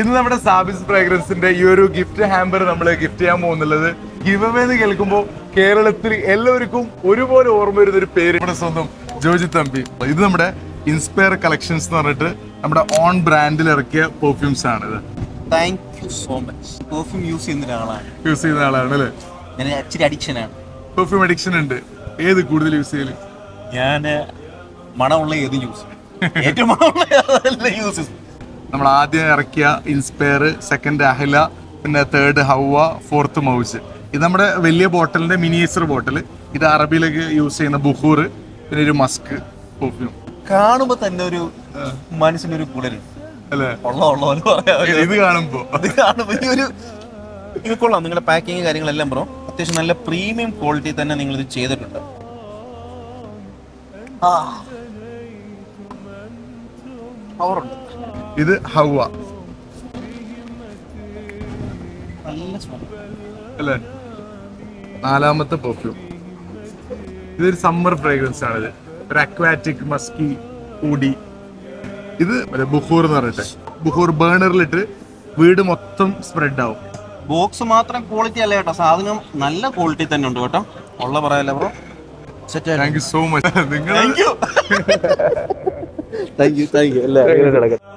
ഇന്ന് നമ്മുടെ സാബിസ് ഫ്രാഗ്രൻസിന്റെ ഈ ഒരു ഗിഫ്റ്റ് ഹാമ്പർ നമ്മൾ ഗിഫ്റ്റ് ചെയ്യാൻ പോകുന്നുള്ളത് ഗിവ് എന്ന് കേൾക്കുമ്പോൾ കേരളത്തിൽ എല്ലാവർക്കും ഒരുപോലെ ഓർമ്മ വരുന്ന ഒരു പേര്. നമ്മുടെ സ്വന്തം ജോജി തമ്പി. ഇത് നമ്മുടെ ഇൻസ്പയർ കളക്ഷൻസ് എന്ന് പറഞ്ഞിട്ട് നമ്മുടെ ഓൺ ബ്രാൻഡിൽ ഇറക്കിയ പെർഫ്യൂംസ് ആണ് ഇത്. Thank you so much perfume use ചെയ്യുന്ന ഒരാളാണ്. യൂസ് ചെയ്യുന്ന ആളാണ് അല്ലേ? ഞാൻ ആക്ച്വലി അഡിക്ഷൻ ആണ്. പെർഫ്യൂം അഡിക്ഷൻ ഉണ്ട്. ഏത് കൂടുതൽ യൂസ് ചെയ്യൽ? ഞാൻ മണമുള്ള ഏത് യൂസ് ഏറ്റവും മണമുള്ള യൂസ് ചെയ്യും നമ്മൾ ആദ്യം ഇറക്കിയ ഇൻസ്പയർ സെക്കൻഡ് അഹല പിന്നെ തേർഡ് ഹൗവ ഫോർത്ത് മൗസ് ഇത് നമ്മുടെ വലിയ ബോട്ടലിന്റെ മിനിയേച്ചർ ബോട്ടിൽ ഇത് അറബിയിലേക്ക് യൂസ് ചെയ്യുന്ന ബുഹൂർ പിന്നെ ഒരു മസ്ക് പെർഫ്യൂം കാണുമ്പോൾ തന്നെ ഒരു മനസ്സിനൊരു കുളിരുണ്ട് ഇത് കാണുമ്പോ. ഇത് കാണുമ്പോ ഈ ഒരു ഇത് കൊള്ളാം. നിങ്ങളുടെ പാക്കിങ് കാര്യങ്ങളെല്ലാം ബ്രോ അത്യാവശ്യം നല്ല പ്രീമിയം ക്വാളിറ്റി തന്നെ നിങ്ങൾ ഇത് ചെയ്തിട്ടുണ്ട്. ആ. പവറുണ്ട്. ഇത് ഹൗവ. നല്ല സ്മെൽ അല്ലേ? നാലാമത്തെ പെർഫ്യൂം ഇതൊരു സമ്മർ ഫ്രേഗ്രൻസ് ആണ് ഇത്. ഒരു അക്വാറ്റിക് മസ്കി ഊടി ഇത് മറ്റേ ബുഹൂർ എന്ന് പറഞ്ഞിട്ട്. ബുഹൂർ ബേണറിലിട്ട് വീട് മൊത്തം സ്പ്രെഡ് ആവും. ബോക്സ് മാത്രം ക്വാളിറ്റി അല്ല കേട്ടോ. സാധനം നല്ല ക്വാളിറ്റി തന്നെ ഉണ്ട് കേട്ടോ. ഉള്ള പറയാല്ല bro set thank you so much നിങ്ങൾ thank you thank you you